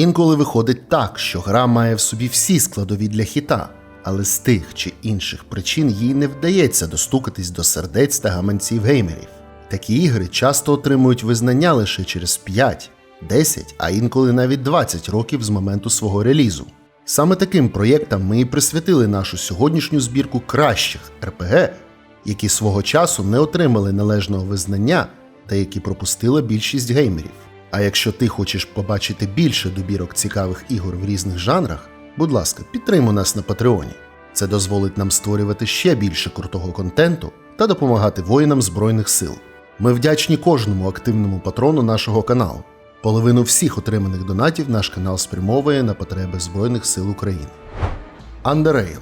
Інколи виходить так, що гра має в собі всі складові для хіта, але з тих чи інших причин їй не вдається достукатись до сердець та гаманців геймерів. Такі ігри часто отримують визнання лише через 5, 10, а інколи навіть 20 років з моменту свого релізу. Саме таким проєктам ми і присвятили нашу сьогоднішню збірку кращих РПГ, які свого часу не отримали належного визнання та які пропустила більшість геймерів. А якщо ти хочеш побачити більше добірок цікавих ігор в різних жанрах, будь ласка, підтримуй нас на Патреоні. Це дозволить нам створювати ще більше крутого контенту та допомагати воїнам Збройних сил. Ми вдячні кожному активному патрону нашого каналу. Половину всіх отриманих донатів наш канал спрямовує на потреби Збройних сил України. Underrail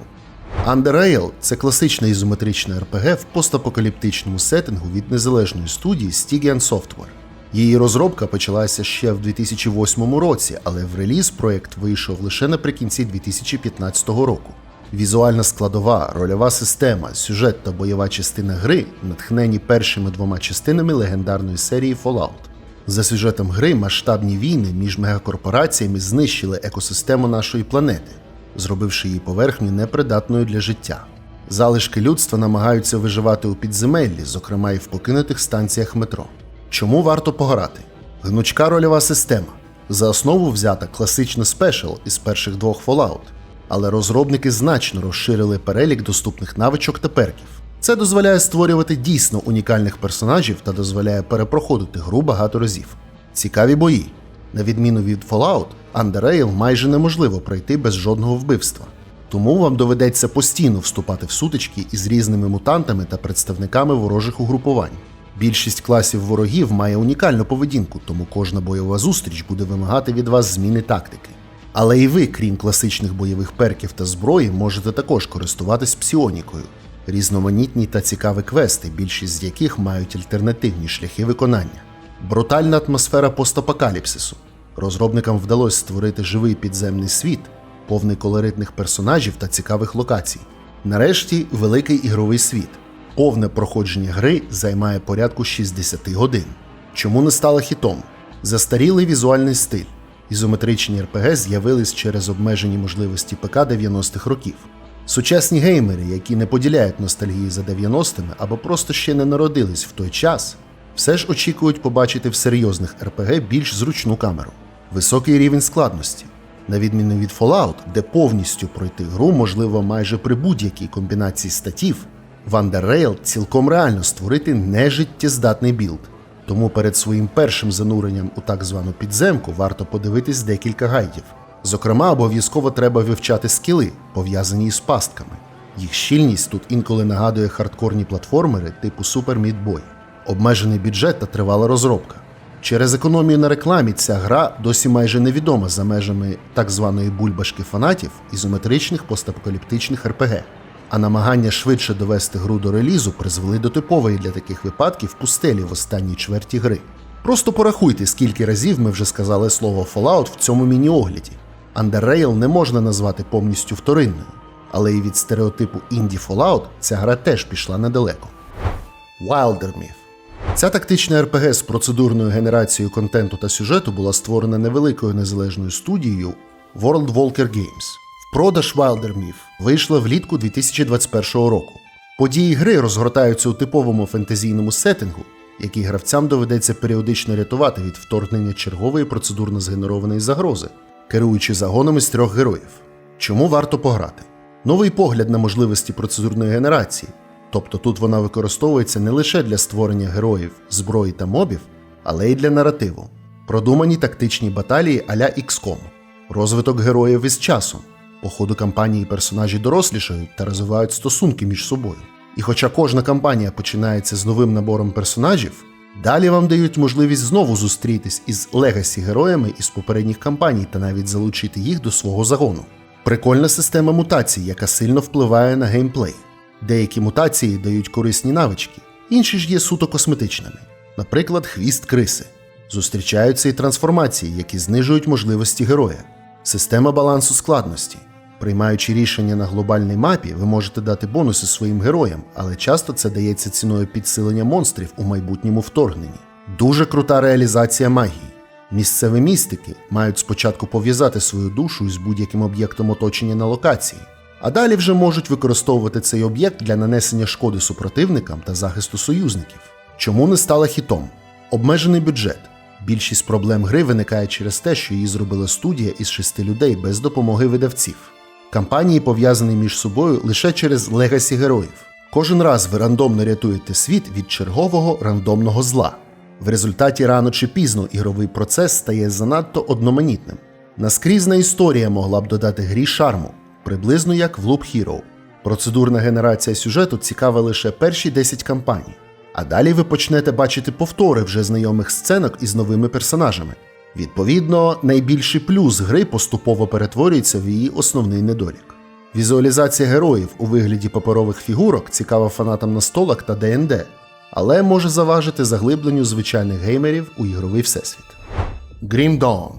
Underrail – це класична ізометрична РПГ в постапокаліптичному сеттингу від незалежної студії Stygian Software. Її розробка почалася ще в 2008 році, але в реліз проект вийшов лише наприкінці 2015 року. Візуальна складова, рольова система, сюжет та бойова частина гри натхнені першими двома частинами легендарної серії Fallout. За сюжетом гри масштабні війни між мегакорпораціями знищили екосистему нашої планети, зробивши її поверхню непридатною для життя. Залишки людства намагаються виживати у підземеллі, зокрема і в покинутих станціях метро. Чому варто пограти? Гнучка рольова система. За основу взята класична спешл із перших двох Fallout, але розробники значно розширили перелік доступних навичок та перків. Це дозволяє створювати дійсно унікальних персонажів та дозволяє перепроходити гру багато разів. Цікаві бої. На відміну від Fallout, Underrail майже неможливо пройти без жодного вбивства. Тому вам доведеться постійно вступати в сутички із різними мутантами та представниками ворожих угрупувань. Більшість класів ворогів має унікальну поведінку, тому кожна бойова зустріч буде вимагати від вас зміни тактики. Але і ви, крім класичних бойових перків та зброї, можете також користуватись псіонікою, різноманітні та цікаві квести, більшість з яких мають альтернативні шляхи виконання. Брутальна атмосфера постапокаліпсису. Розробникам вдалося створити живий підземний світ, повний колоритних персонажів та цікавих локацій. Нарешті великий ігровий світ. Повне проходження гри займає порядку 60 годин. Чому не стала хітом? Застарілий візуальний стиль. Ізометричні РПГ з'явились через обмежені можливості ПК 90-х років. Сучасні геймери, які не поділяють ностальгії за 90-ми або просто ще не народились в той час, все ж очікують побачити в серйозних РПГ більш зручну камеру, високий рівень складності. На відміну від Fallout, де повністю пройти гру можливо майже при будь-якій комбінації статів, в Underrail цілком реально створити нежиттєздатний білд. Тому перед своїм першим зануренням у так звану підземку варто подивитись декілька гайдів. Зокрема, обов'язково треба вивчати скіли, пов'язані із пастками. Їх щільність тут інколи нагадує хардкорні платформери типу Super Meat Boy. Обмежений бюджет та тривала розробка. Через економію на рекламі ця гра досі майже невідома за межами так званої бульбашки фанатів ізометричних постапокаліптичних РПГ. А намагання швидше довести гру до релізу призвели до типової для таких випадків пустелі в останній чверті гри. Просто порахуйте, скільки разів ми вже сказали слово Fallout в цьому міні-огляді. Underrail не можна назвати повністю вторинною, але і від стереотипу інді Fallout ця гра теж пішла недалеко. Wildermyth Ця тактична РПГ з процедурною генерацією контенту та сюжету була створена невеликою незалежною студією World Walker Games. Продаж Wildermyth вийшла влітку 2021 року. Події гри розгортаються у типовому фентезійному сеттингу, який гравцям доведеться періодично рятувати від вторгнення чергової процедурно згенерованої загрози, керуючи загонами з трьох героїв. Чому варто пограти? Новий погляд на можливості процедурної генерації. Тобто тут вона використовується не лише для створення героїв, зброї та мобів, але й для наративу. Продумані тактичні баталії а-ля XCOM, розвиток героїв із часом. По ходу кампанії персонажі дорослішають та розвивають стосунки між собою. І хоча кожна кампанія починається з новим набором персонажів, далі вам дають можливість знову зустрітись із легасі героями із попередніх кампаній та навіть залучити їх до свого загону. Прикольна система мутацій, яка сильно впливає на геймплей. Деякі мутації дають корисні навички, інші ж є суто косметичними, наприклад, хвіст криси. Зустрічаються і трансформації, які знижують можливості героя, система балансу складності. Приймаючи рішення на глобальній мапі, ви можете дати бонуси своїм героям, але часто це дається ціною підсилення монстрів у майбутньому вторгненні. Дуже крута реалізація магії. Місцеві містики мають спочатку пов'язати свою душу із будь-яким об'єктом оточення на локації, а далі вже можуть використовувати цей об'єкт для нанесення шкоди супротивникам та захисту союзників. Чому не стала хітом? Обмежений бюджет. Більшість проблем гри виникає через те, що її зробила студія із шести людей без допомоги видавців. Кампанії пов'язані між собою лише через легасі героїв. Кожен раз ви рандомно рятуєте світ від чергового рандомного зла. В результаті рано чи пізно ігровий процес стає занадто одноманітним. Наскрізна історія могла б додати грі шарму, приблизно як в Loop Hero. Процедурна генерація сюжету цікава лише перші 10 кампаній. А далі ви почнете бачити повтори вже знайомих сценок із новими персонажами. Відповідно, найбільший плюс гри поступово перетворюється в її основний недолік. Візуалізація героїв у вигляді паперових фігурок цікава фанатам на столах та ДНД, але може заважити заглибленню звичайних геймерів у ігровий всесвіт. Grim Dawn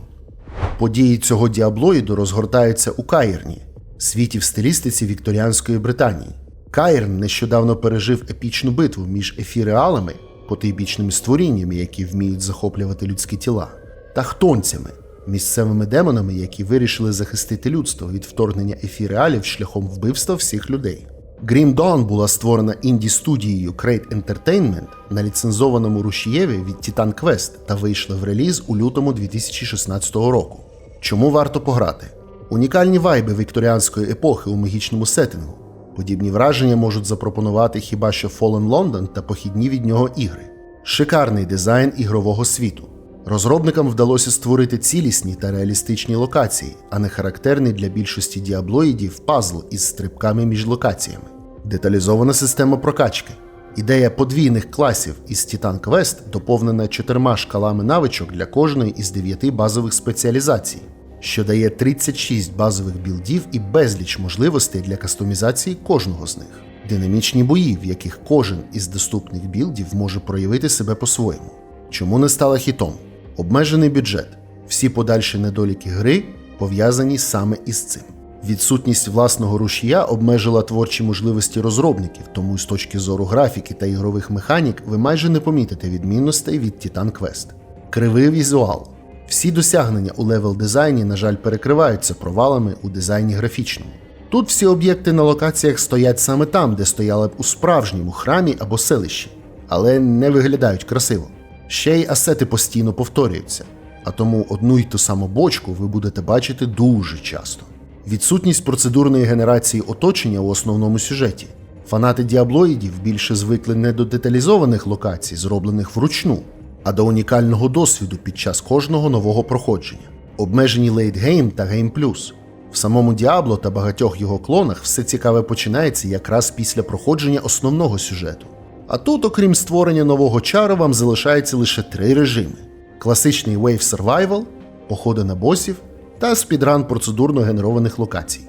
Події цього діаблоїду розгортаються у Каїрні, світі в стилістиці вікторіанської Британії. Каїрн нещодавно пережив епічну битву між ефіреалами, потойбічними створіннями, які вміють захоплювати людські тіла, та хтонцями, місцевими демонами, які вирішили захистити людство від вторгнення ефіреалів шляхом вбивства всіх людей. Grim Dawn була створена інді-студією Crate Entertainment на ліцензованому рушієві від Titan Quest та вийшла в реліз у лютому 2016 року. Чому варто пограти? Унікальні вайби вікторіанської епохи у магічному сеттингу. Подібні враження можуть запропонувати хіба що Fallen London та похідні від нього ігри. Шикарний дизайн ігрового світу. Розробникам вдалося створити цілісні та реалістичні локації, а не характерний для більшості діаблоїдів пазл із стрибками між локаціями. Деталізована система прокачки. Ідея подвійних класів із Titan Quest доповнена чотирма шкалами навичок для кожної із дев'яти базових спеціалізацій, що дає 36 базових білдів і безліч можливостей для кастомізації кожного з них. Динамічні бої, в яких кожен із доступних білдів може проявити себе по-своєму. Чому не стала хітом? Обмежений бюджет. Всі подальші недоліки гри пов'язані саме із цим. Відсутність власного рушія обмежила творчі можливості розробників, тому з точки зору графіки та ігрових механік ви майже не помітите відмінностей від Titan Quest. Кривий візуал. Всі досягнення у левел дизайні, на жаль, перекриваються провалами у дизайні графічному. Тут всі об'єкти на локаціях стоять саме там, де стояли б у справжньому храмі або селищі, але не виглядають красиво. Ще й асети постійно повторюються, а тому одну й ту саму бочку ви будете бачити дуже часто. Відсутність процедурної генерації оточення у основному сюжеті. Фанати діаблоїдів більше звикли не до деталізованих локацій, зроблених вручну, а до унікального досвіду під час кожного нового проходження. Обмежені лейтгейм та гейм плюс. В самому Діабло та багатьох його клонах все цікаве починається якраз після проходження основного сюжету. А тут, окрім створення нового чару, вам залишається лише три режими: класичний Wave Survival, походи на босів та спідран процедурно генерованих локацій.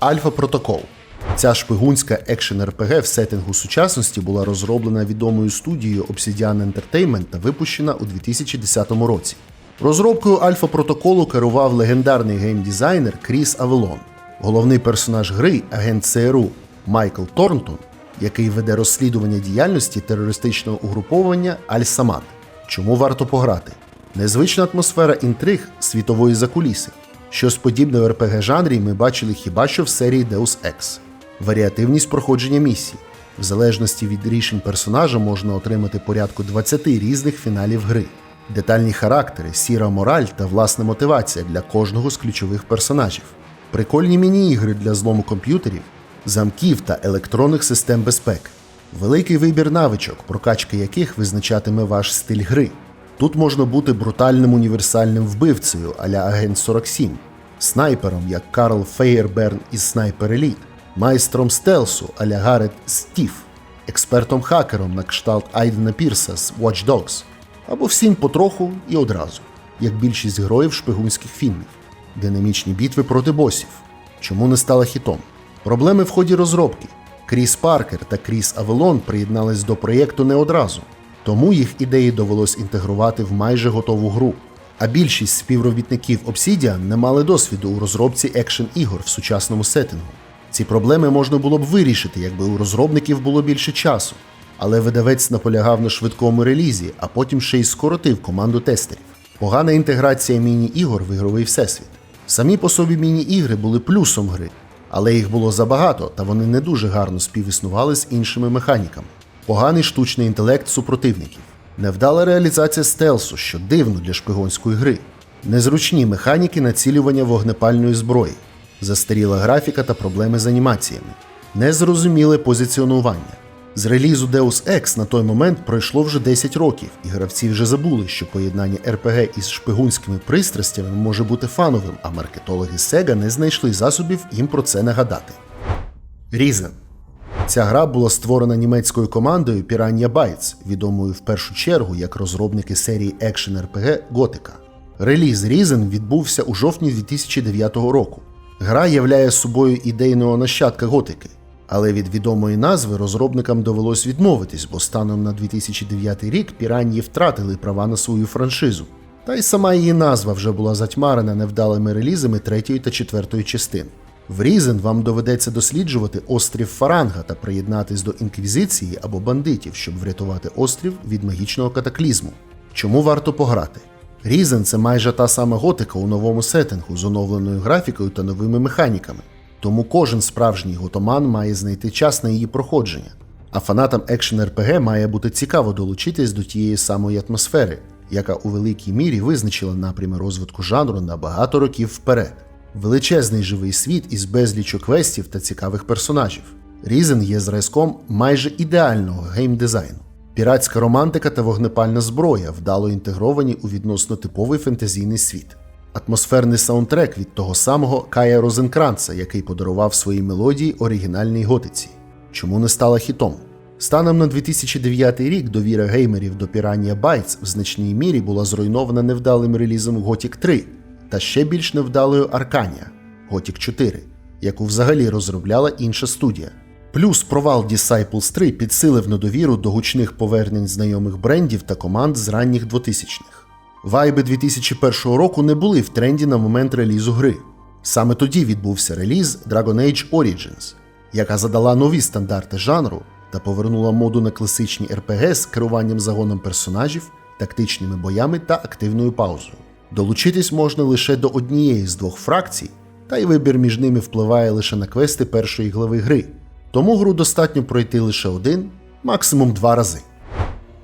Альфа Протокол. Ця шпигунська екшен РПГ в сеттингу сучасності була розроблена відомою студією Obsidian Entertainment та випущена у 2010 році. Розробкою Альфа Протоколу керував легендарний геймдизайнер Кріс Авелон. Головний персонаж гри, агент ЦРУ Майкл Торнтон, який веде розслідування діяльності терористичного угруповання Аль-Самад. Чому варто пограти? Незвична атмосфера інтриг світової закуліси. Щось подібне в РПГ жанрі ми бачили хіба що в серії Deus Ex. Варіативність проходження місій. В залежності від рішень персонажа можна отримати порядку 20 різних фіналів гри, детальні характери, сіра мораль та власна мотивація для кожного з ключових персонажів, прикольні міні-ігри для злому комп'ютерів, замків та електронних систем безпеки, великий вибір навичок, прокачка яких визначатиме ваш стиль гри. Тут можна бути брутальним універсальним вбивцею аля Агент 47, снайпером, як Карл Фейерберн із Sniper Elite, майстром стелсу аля Гарет Стів, експертом-хакером на кшталт Айдена Пірса з Watch Dogs, або всім потроху і одразу, як більшість героїв шпигунських фільмів, динамічні бітви проти босів. Чому не стала хітом? Проблеми в ході розробки. Кріс Паркер та Кріс Авелон приєднались до проєкту не одразу, тому їх ідеї довелось інтегрувати в майже готову гру. А більшість співробітників Obsidian не мали досвіду у розробці екшен ігор в сучасному сеттингу. Ці проблеми можна було б вирішити, якби у розробників було більше часу. Але видавець наполягав на швидкому релізі, а потім ще й скоротив команду тестерів. Погана інтеграція міні-ігор в ігровий всесвіт. Самі по собі міні-ігри були плюсом гри, але їх було забагато, та вони не дуже гарно співіснували з іншими механіками. Поганий штучний інтелект супротивників, невдала реалізація стелсу, що дивно для шпигунської гри, незручні механіки націлювання вогнепальної зброї, застаріла графіка та проблеми з анімаціями, незрозуміле позиціонування. З релізу Deus Ex на той момент пройшло вже 10 років, і гравці вже забули, що поєднання RPG із шпигунськими пристрастями може бути фановим, а маркетологи Sega не знайшли засобів їм про це нагадати. Risen Ця гра була створена німецькою командою Piranha Bytes, відомою в першу чергу як розробники серії екшен RPG Готика. Реліз Risen відбувся у жовтні 2009 року. Гра являє собою ідейного нащадка готики, але від відомої назви розробникам довелось відмовитись, бо станом на 2009 рік піранії втратили права на свою франшизу. Та й сама її назва вже була затьмарена невдалими релізами третьої та четвертої частин. В Різен вам доведеться досліджувати острів Фаранга та приєднатись до інквізиції або бандитів, щоб врятувати острів від магічного катаклізму. Чому варто пограти? Різен це майже та сама готика у новому сеттингу з оновленою графікою та новими механіками. Тому кожен справжній готоман має знайти час на її проходження. А фанатам екшен РПГ має бути цікаво долучитись до тієї самої атмосфери, яка у великій мірі визначила напрями розвитку жанру на багато років вперед. Величезний живий світ із безлічу квестів та цікавих персонажів. Різен є зразком майже ідеального геймдизайну. Піратська романтика та вогнепальна зброя вдало інтегровані у відносно типовий фентезійний світ. Атмосферний саундтрек від того самого Кая Розенкранца, який подарував свої мелодії оригінальній готиці. Чому не стала хітом? Станом на 2009 рік довіра геймерів до Piranha Bytes в значній мірі була зруйнована невдалим релізом Gothic 3 та ще більш невдалою Arcania Gothic 4, яку взагалі розробляла інша студія. Плюс провал Disciples 3 підсилив недовіру до гучних повернень знайомих брендів та команд з ранніх 2000-х. Вайби 2001 року не були в тренді на момент релізу гри. Саме тоді відбувся реліз Dragon Age Origins, яка задала нові стандарти жанру та повернула моду на класичні RPG з керуванням загоном персонажів, тактичними боями та активною паузою. Долучитись можна лише до однієї з двох фракцій, та й вибір між ними впливає лише на квести першої глави гри. Тому гру достатньо пройти лише один, максимум два рази.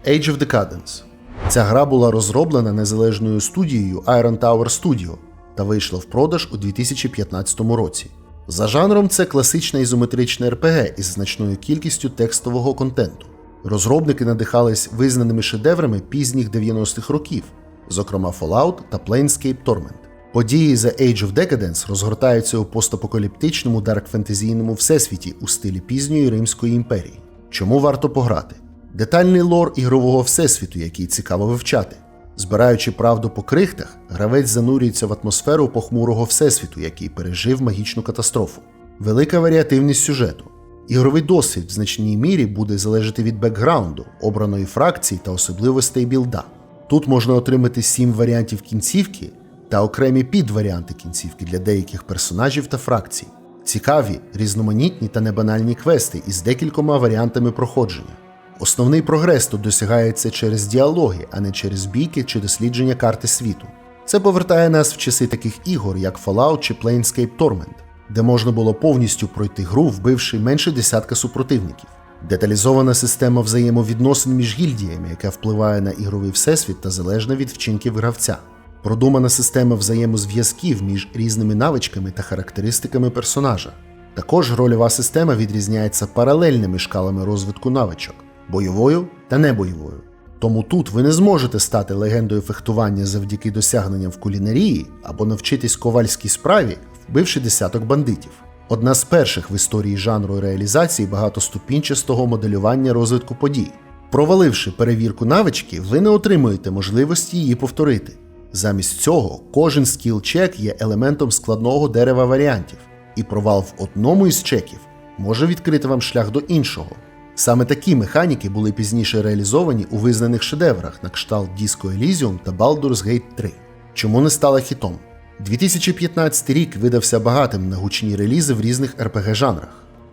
Age of Decadence. Ця гра була розроблена незалежною студією Iron Tower Studio та вийшла в продаж у 2015 році. За жанром це класична ізометрична RPG із значною кількістю текстового контенту. Розробники надихались визнаними шедеврами пізніх 90-х років, зокрема Fallout та Planescape Torment. Події The Age of Decadence розгортаються у постапокаліптичному дарк-фентезійному всесвіті у стилі пізньої Римської імперії. Чому варто пограти? Детальний лор ігрового всесвіту, який цікаво вивчати. Збираючи правду по крихтах, гравець занурюється в атмосферу похмурого всесвіту, який пережив магічну катастрофу. Велика варіативність сюжету. Ігровий досвід в значній мірі буде залежати від бекграунду, обраної фракції та особливостей білда. Тут можна отримати 7 варіантів кінцівки та окремі підваріанти кінцівки для деяких персонажів та фракцій. Цікаві, різноманітні та небанальні квести із декількома варіантами проходження. Основний прогрес тут досягається через діалоги, а не через бійки чи дослідження карти світу. Це повертає нас в часи таких ігор, як Fallout чи Planescape Torment, де можна було повністю пройти гру, вбивши менше десятка супротивників. Деталізована система взаємовідносин між гільдіями, яка впливає на ігровий всесвіт та залежна від вчинків гравця. Продумана система взаємозв'язків між різними навичками та характеристиками персонажа. Також рольова система відрізняється паралельними шкалами розвитку навичок бойовою та небойовою. Тому тут ви не зможете стати легендою фехтування завдяки досягненням в кулінарії або навчитись ковальській справі, вбивши десяток бандитів. Одна з перших в історії жанру реалізації багатоступінчастого моделювання розвитку подій. Проваливши перевірку навички, ви не отримуєте можливості її повторити. Замість цього, кожен скіл-чек є елементом складного дерева варіантів, і провал в одному із чеків може відкрити вам шлях до іншого. Саме такі механіки були пізніше реалізовані у визнаних шедеврах на кшталт Disco Elysium та Baldur's Gate 3. Чому не стала хітом? 2015 рік видався багатим на гучні релізи в різних RPG жанрах.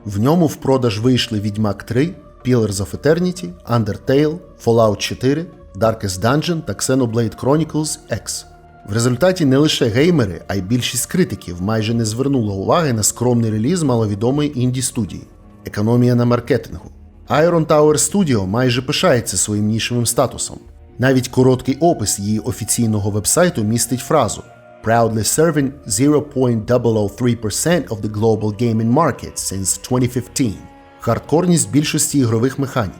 В ньому в продаж вийшли Відьмак 3, Pillars of Eternity, Undertale, Fallout 4, Darkest Dungeon та Xenoblade Chronicles X. В результаті не лише геймери, а й більшість критиків майже не звернула уваги на скромний реліз маловідомої інді студії економія на маркетингу. Iron Tower Studio майже пишається своїм нішевим статусом. Навіть короткий опис її офіційного вебсайту містить фразу Proudly serving 0.003% of the global gaming market since 2015. Хардкорність більшості ігрових механік.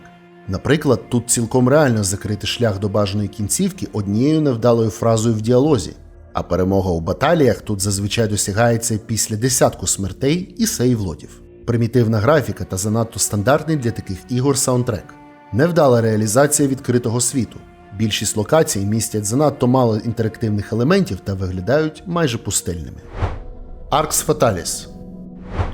Наприклад, тут цілком реально закрити шлях до бажаної кінцівки однією невдалою фразою в діалозі, а перемога у баталіях тут зазвичай досягається після десятку смертей і сейвлотів. Примітивна графіка та занадто стандартний для таких ігор саундтрек. Невдала реалізація відкритого світу. Більшість локацій містять занадто мало інтерактивних елементів та виглядають майже пустельними. Arx Fatalis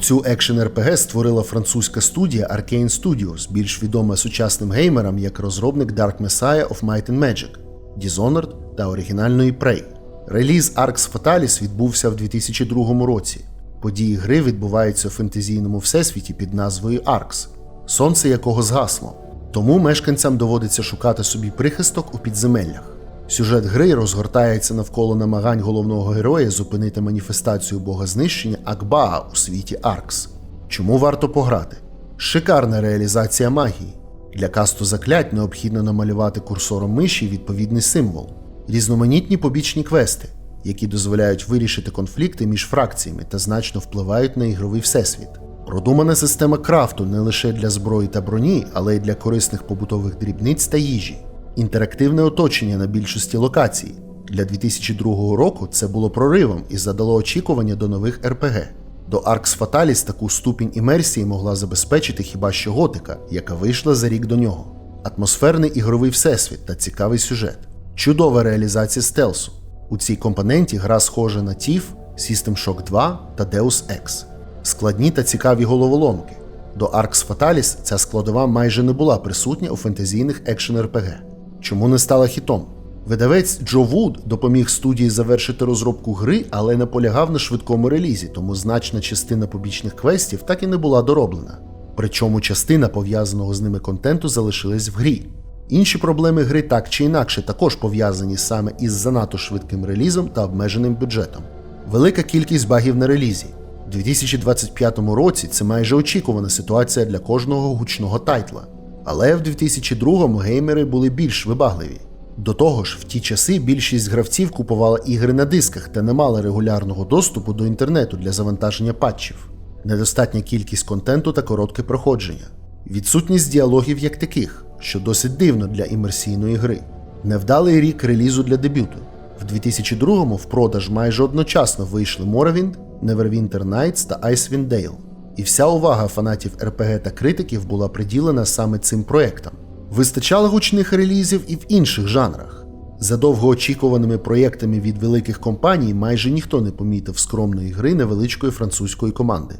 Цю екшен РПГ створила французька студія Arcane Studios, більш відома сучасним геймерам як розробник Dark Messiah of Might and Magic, Dishonored та оригінальної Prey. Реліз Arx Fatalis відбувся в 2002 році. Події гри відбуваються в фентезійному всесвіті під назвою Аркс, сонце якого згасло. Тому мешканцям доводиться шукати собі прихисток у підземеллях. Сюжет гри розгортається навколо намагань головного героя зупинити маніфестацію бога знищення Акбаа у світі Аркс. Чому варто пограти? Шикарна реалізація магії. Для касту заклять необхідно намалювати курсором миші відповідний символ, різноманітні побічні квести, які дозволяють вирішити конфлікти між фракціями та значно впливають на ігровий всесвіт. Продумана система крафту не лише для зброї та броні, але й для корисних побутових дрібниць та їжі. Інтерактивне оточення на більшості локацій. Для 2002 року це було проривом і задало очікування до нових РПГ. До Arx Fatalis таку ступінь імерсії могла забезпечити хіба що готика, яка вийшла за рік до нього. Атмосферний ігровий всесвіт та цікавий сюжет. Чудова реалізація стелсу. У цій компоненті гра схожа на TIF, System Shock 2 та Deus Ex. Складні та цікаві головоломки. До Arx Fatalis ця складова майже не була присутня у фентезійних екшен РПГ. Чому не стала хітом? Видавець Джо Вуд допоміг студії завершити розробку гри, але наполягав на швидкому релізі, тому значна частина побічних квестів так і не була дороблена. Причому частина пов'язаного з ними контенту залишилась в грі. Інші проблеми гри так чи інакше також пов'язані саме із занадто швидким релізом та обмеженим бюджетом. Велика кількість багів на релізі. У 2025 році це майже очікувана ситуація для кожного гучного тайтла. Але в 2002-му геймери були більш вибагливі. До того ж, в ті часи більшість гравців купувала ігри на дисках та не мала регулярного доступу до інтернету для завантаження патчів, недостатня кількість контенту та коротке проходження, відсутність діалогів як таких, що досить дивно для імерсійної гри, невдалий рік релізу для дебюту. В 2002-му в продаж майже одночасно вийшли Morrowind, Neverwinter Nights та Icewind Dale. І вся увага фанатів РПГ та критиків була приділена саме цим проектам. Вистачало гучних релізів і в інших жанрах. За довгоочікуваними проєктами від великих компаній майже ніхто не помітив скромної гри невеличкої французької команди.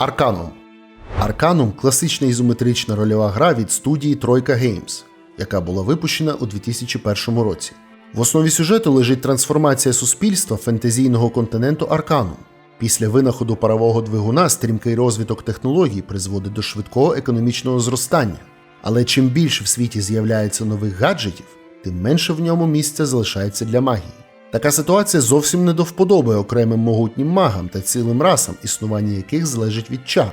Arcanum Arcanum – класична ізометрична рольова гра від студії Тройка Games, яка була випущена у 2001 році. В основі сюжету лежить трансформація суспільства фентезійного континенту Арканум. Після винаходу парового двигуна стрімкий розвиток технологій призводить до швидкого економічного зростання. Але чим більше в світі з'являється нових гаджетів, тим менше в ньому місця залишається для магії. Така ситуація зовсім не до вподоби окремим могутнім магам та цілим расам, існування яких залежить від чар.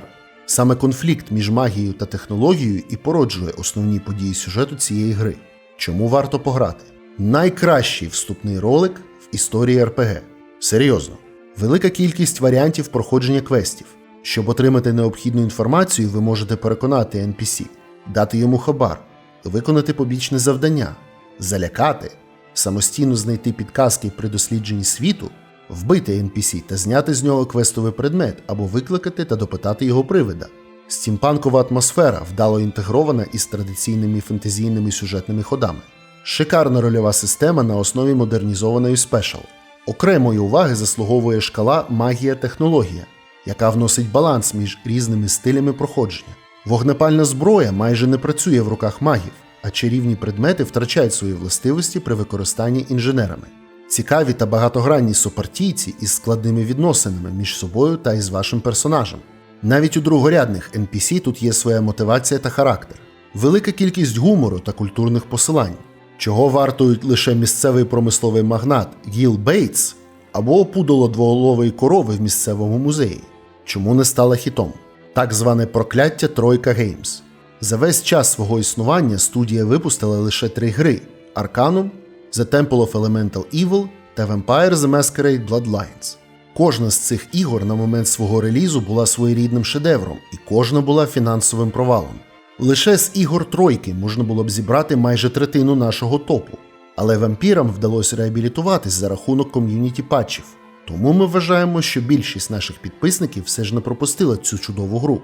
Саме конфлікт між магією та технологією і породжує основні події сюжету цієї гри. Чому варто пограти? Найкращий вступний ролик в історії РПГ. Серйозно. Велика кількість варіантів проходження квестів. Щоб отримати необхідну інформацію, ви можете переконати NPC, дати йому хабар, виконати побічне завдання, залякати, самостійно знайти підказки при дослідженні світу, вбити NPC та зняти з нього квестовий предмет або викликати та допитати його привида. Стімпанкова атмосфера вдало інтегрована із традиційними фентезійними сюжетними ходами. Шикарна рольова система на основі модернізованої спешал. Окремої уваги заслуговує шкала магія-технологія, яка вносить баланс між різними стилями проходження. Вогнепальна зброя майже не працює в руках магів, а чарівні предмети втрачають свої властивості при використанні інженерами. Цікаві та багатогранні супартійці із складними відносинами між собою та із вашим персонажем. Навіть у другорядних NPC тут є своя мотивація та характер, велика кількість гумору та культурних посилань. Чого вартують лише місцевий промисловий магнат Гіл Бейтс або пудоло двоголової корови в місцевому музеї? Чому не стала хітом? Так зване прокляття Тройка Геймс. За весь час свого існування студія випустила лише три гри: Arcanum, The Temple of Elemental Evil та Vampire The Masquerade Bloodlines. Кожна з цих ігор на момент свого релізу була своєрідним шедевром, і кожна була фінансовим провалом. Лише з ігор тройки можна було б зібрати майже третину нашого топу, але вампірам вдалося реабілітуватись за рахунок ком'юніті патчів. Тому ми вважаємо, що більшість наших підписників все ж не пропустила цю чудову гру.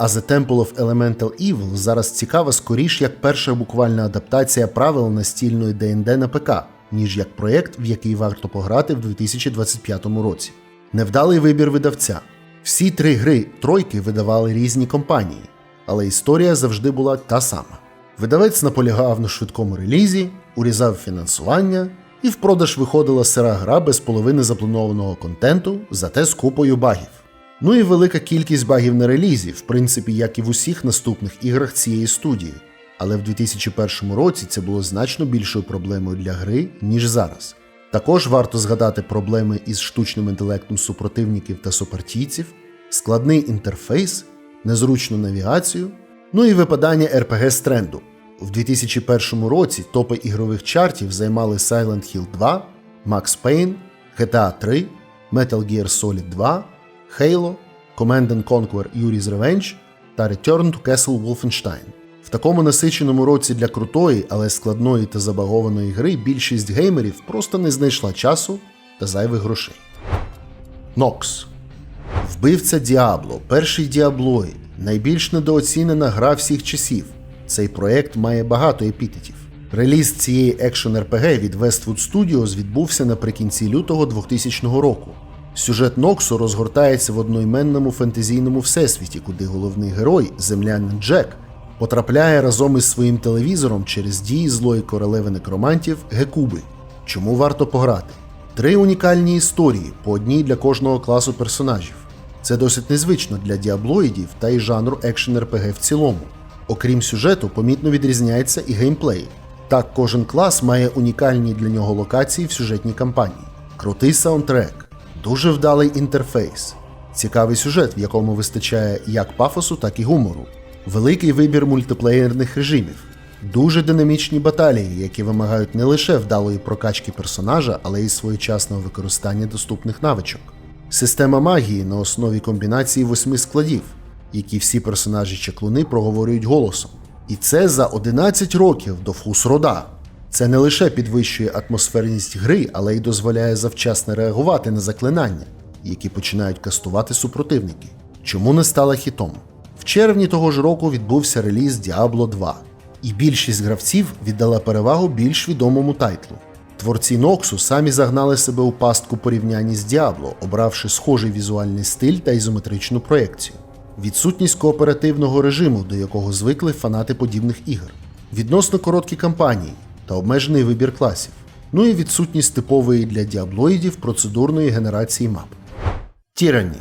А The Temple of Elemental Evil зараз цікава скоріш як перша буквальна адаптація правил настільної ДНД на ПК, ніж як проєкт, в який варто пограти в 2025 році. Невдалий вибір видавця. Всі три гри тройки видавали різні компанії, але історія завжди була та сама. Видавець наполягав на швидкому релізі, урізав фінансування, і в продаж виходила сира гра без половини запланованого контенту, зате з купою багів. Ну і велика кількість багів на релізі, в принципі, як і в усіх наступних іграх цієї студії. Але в 2001 році це було значно більшою проблемою для гри, ніж зараз. Також варто згадати проблеми із штучним інтелектом супротивників та супартійців, складний інтерфейс, незручну навігацію, ну і випадання RPG з тренду. В 2001 році топи ігрових чартів займали Silent Hill 2, Max Payne, GTA 3, Metal Gear Solid 2, Halo, Command Conquer Yuri's Revenge та Return to Castle Wolfenstein. В такому насиченому році для крутої, але складної та забагованої гри більшість геймерів просто не знайшла часу та зайвих грошей. Нокс Вбивця Діабло, перший Діаблоїд, найбільш недооцінена гра всіх часів. Цей проект має багато епітетів. Реліз цієї екшн RPG від Westwood Studios відбувся наприкінці лютого 2000 року. Сюжет Ноксу розгортається в одноіменному фентезійному всесвіті, куди головний герой, землянин Джек, потрапляє разом із своїм телевізором через дії злої королеви некромантів Гекуби. Чому варто пограти? Три унікальні історії, по одній для кожного класу персонажів. Це досить незвично для діаблоїдів та й жанру екшен RPG в цілому. Окрім сюжету, помітно відрізняється і геймплей. Так, кожен клас має унікальні для нього локації в сюжетній кампанії, крутий саундтрек, дуже вдалий інтерфейс, цікавий сюжет, в якому вистачає як пафосу, так і гумору, великий вибір мультиплеєрних режимів, дуже динамічні баталії, які вимагають не лише вдалої прокачки персонажа, але й своєчасного використання доступних навичок. Система магії на основі комбінації восьми складів, які всі персонажі чаклуни проговорюють голосом. І це за 11 років до Фусрода. Це не лише підвищує атмосферність гри, але й дозволяє завчасно реагувати на заклинання, які починають кастувати супротивники. Чому не стала хітом? В червні того ж року відбувся реліз Diablo 2, і більшість гравців віддала перевагу більш відомому тайтлу. Творці Ноксу самі загнали себе у пастку порівнянні з Diablo, обравши схожий візуальний стиль та ізометричну проекцію відсутність кооперативного режиму, до якого звикли фанати подібних ігор, відносно короткі кампанії та обмежений вибір класів, ну і відсутність типової для діаблоїдів процедурної генерації мап. Тірані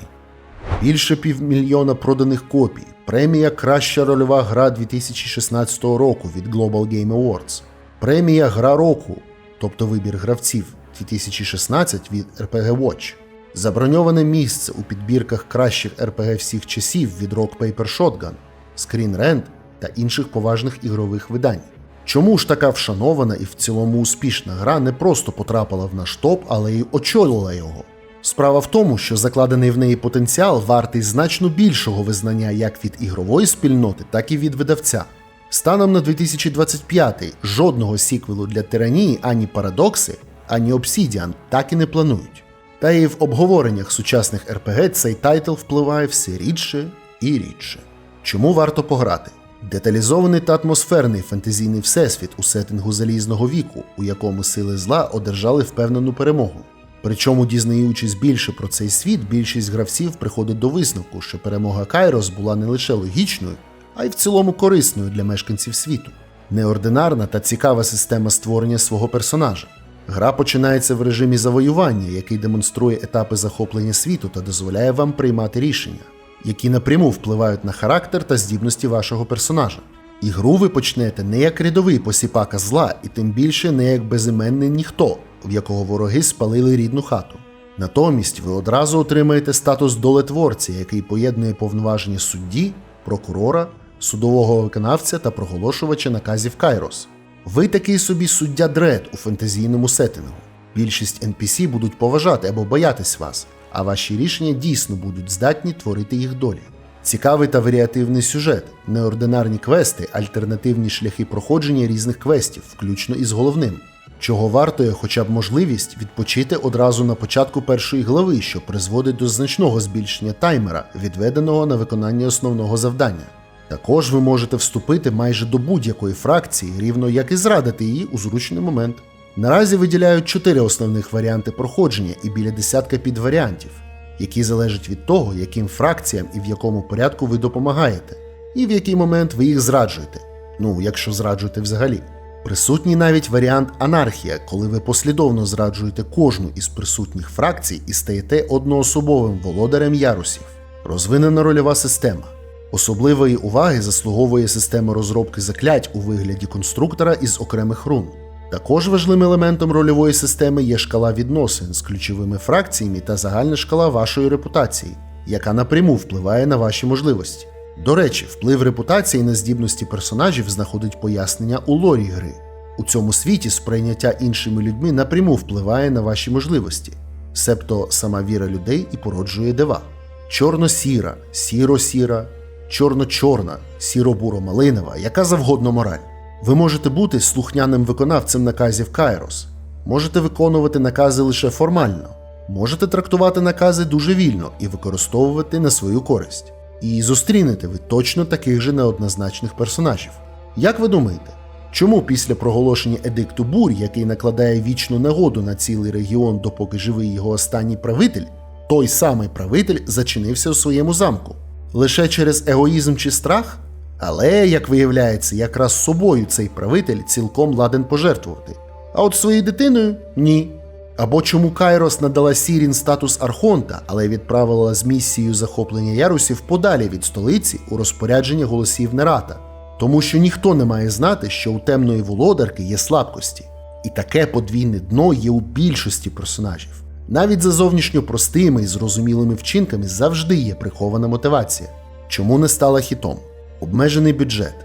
більше півмільйона проданих копій, премія Краща рольова гра 2016 року від Global Game Awards, премія Гра року, тобто вибір гравців 2016 від RPG Watch. Заброньоване місце у підбірках кращих РПГ всіх часів від Rock Paper Shotgun, Screen Rant та інших поважних ігрових видань. Чому ж така вшанована і в цілому успішна гра не просто потрапила в наш топ, але й очолила його? Справа в тому, що закладений в неї потенціал вартий значно більшого визнання як від ігрової спільноти, так і від видавця. Станом на 2025 жодного сіквелу для тиранії ані Парадокси, ані Obsidian так і не планують. Та і в обговореннях сучасних РПГ цей тайтл впливає все рідше і рідше. Чому варто пограти? Деталізований та атмосферний фентезійний всесвіт у сеттингу залізного віку, у якому сили зла одержали впевнену перемогу. Причому, дізнаючись більше про цей світ, більшість гравців приходить до висновку, що перемога Кайрос була не лише логічною, а й в цілому корисною для мешканців світу. Неординарна та цікава система створення свого персонажа. Гра починається в режимі завоювання, який демонструє етапи захоплення світу та дозволяє вам приймати рішення, які напряму впливають на характер та здібності вашого персонажа. Ігру ви почнете не як рядовий посіпака зла, і тим більше не як безіменний ніхто, в якого вороги спалили рідну хату. Натомість ви одразу отримаєте статус долетворця, який поєднує повноваження судді, прокурора, судового виконавця та проголошувача наказів Кайрос. Ви такий собі суддя Дред у фентезійному сеттингу. Більшість NPC будуть поважати або боятись вас, а ваші рішення дійсно будуть здатні творити їх долі. Цікавий та варіативний сюжет, неординарні квести, альтернативні шляхи проходження різних квестів, включно із головним, чого вартує хоча б можливість відпочити одразу на початку першої глави, що призводить до значного збільшення таймера, відведеного на виконання основного завдання. Також ви можете вступити майже до будь-якої фракції, рівно як і зрадити її у зручний момент. Наразі виділяють чотири основних варіанти проходження і біля десятка підваріантів, які залежать від того, яким фракціям і в якому порядку ви допомагаєте, і в який момент ви їх зраджуєте. Ну, якщо зраджуєте взагалі. Присутній навіть варіант анархія, коли ви послідовно зраджуєте кожну із присутніх фракцій і стаєте одноособовим володарем ярусів. Розвинена рольова система. Особливої уваги заслуговує система розробки заклять у вигляді конструктора із окремих рун. Також важливим елементом рольової системи є шкала відносин з ключовими фракціями та загальна шкала вашої репутації, яка напряму впливає на ваші можливості. До речі, вплив репутації на здібності персонажів знаходить пояснення у лорі гри. У цьому світі сприйняття іншими людьми напряму впливає на ваші можливості, себто сама віра людей і породжує дива. Чорно-сіра, сіро-сіра, чорно-чорна, сіро-буро-малинова, яка завгодно мораль. Ви можете бути слухняним виконавцем наказів Кайрос, можете виконувати накази лише формально, можете трактувати накази дуже вільно і використовувати на свою користь. І зустрінете ви точно таких же неоднозначних персонажів. Як ви думаєте, чому після проголошення Едикту Бурь, який накладає вічну негоду на цілий регіон, допоки живий його останній правитель, той самий правитель зачинився у своєму замку? Лише через егоїзм чи страх? Але, як виявляється, якраз собою цей правитель цілком ладен пожертвувати. А от своєю дитиною ні. Або чому Кайрос надала Сірін статус Архонта, але відправила з місією захоплення ярусів подалі від столиці у розпорядження голосів Нерата. Тому що ніхто не має знати, що у темної володарки є слабкості. І таке подвійне дно є у більшості персонажів. Навіть за зовнішньо простими і зрозумілими вчинками завжди є прихована мотивація. Чому не стала хітом? Обмежений бюджет.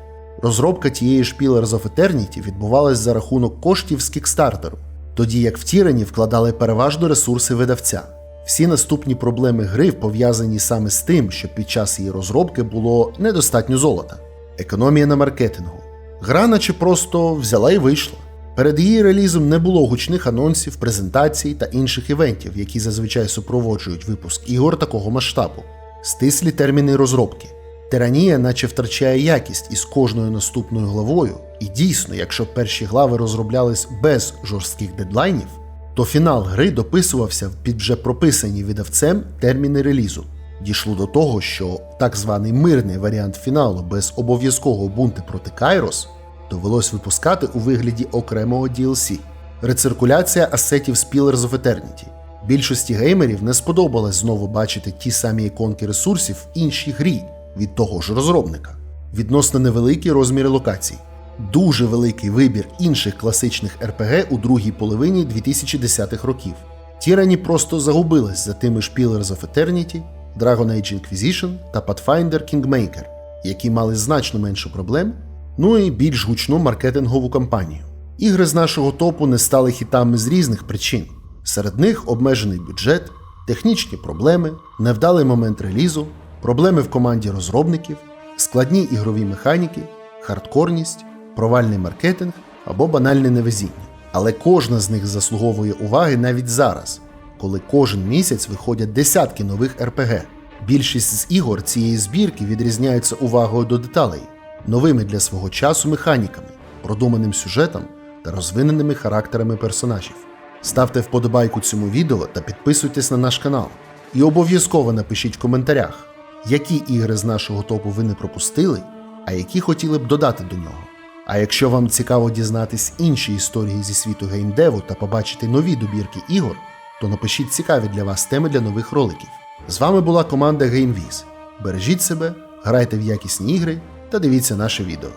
Розробка тієї ж Pillars of Eternity відбувалась за рахунок коштів з кікстартеру, тоді як в Тірані вкладали переважно ресурси видавця. Всі наступні проблеми гри пов'язані саме з тим, що під час її розробки було недостатньо золота, економія на маркетингу. Гра наче просто взяла і вийшла. Перед її релізом не було гучних анонсів, презентацій та інших івентів, які зазвичай супроводжують випуск ігор такого масштабу, стислі терміни розробки. Тиранія наче втрачає якість із кожною наступною главою, і дійсно, якщо перші глави розроблялись без жорстких дедлайнів, то фінал гри дописувався під вже прописані видавцем терміни релізу. Дійшло до того, що так званий мирний варіант фіналу без обов'язкового бунти проти Кайрос довелось випускати у вигляді окремого DLC. Рециркуляція асетів з of Eternity. Більшості геймерів не сподобалось знову бачити ті самі іконки ресурсів в іншій грі від того ж розробника. Відносно невеликі розміри локацій. Дуже великий вибір інших класичних RPG у другій половині 2010-х років. Тірані просто загубилась за тими ж Pillars of Eternity, Dragon Age Inquisition та Pathfinder Kingmaker, які мали значно менше проблем, ну і більш гучну маркетингову кампанію. Ігри з нашого топу не стали хітами з різних причин. Серед них обмежений бюджет, технічні проблеми, невдалий момент релізу, проблеми в команді розробників, складні ігрові механіки, хардкорність, провальний маркетинг або банальне невезіння. Але кожна з них заслуговує уваги навіть зараз, коли кожен місяць виходять десятки нових РПГ. Більшість з ігор цієї збірки відрізняються увагою до деталей, новими для свого часу механіками, продуманим сюжетом та розвиненими характерами персонажів. Ставте вподобайку цьому відео та підписуйтесь на наш канал. І обов'язково напишіть в коментарях, які ігри з нашого топу ви не пропустили, а які хотіли б додати до нього. А якщо вам цікаво дізнатись інші історії зі світу геймдеву та побачити нові добірки ігор, то напишіть цікаві для вас теми для нових роликів. З вами була команда GameViz. Бережіть себе, грайте в якісні ігри та дивіться наше відео.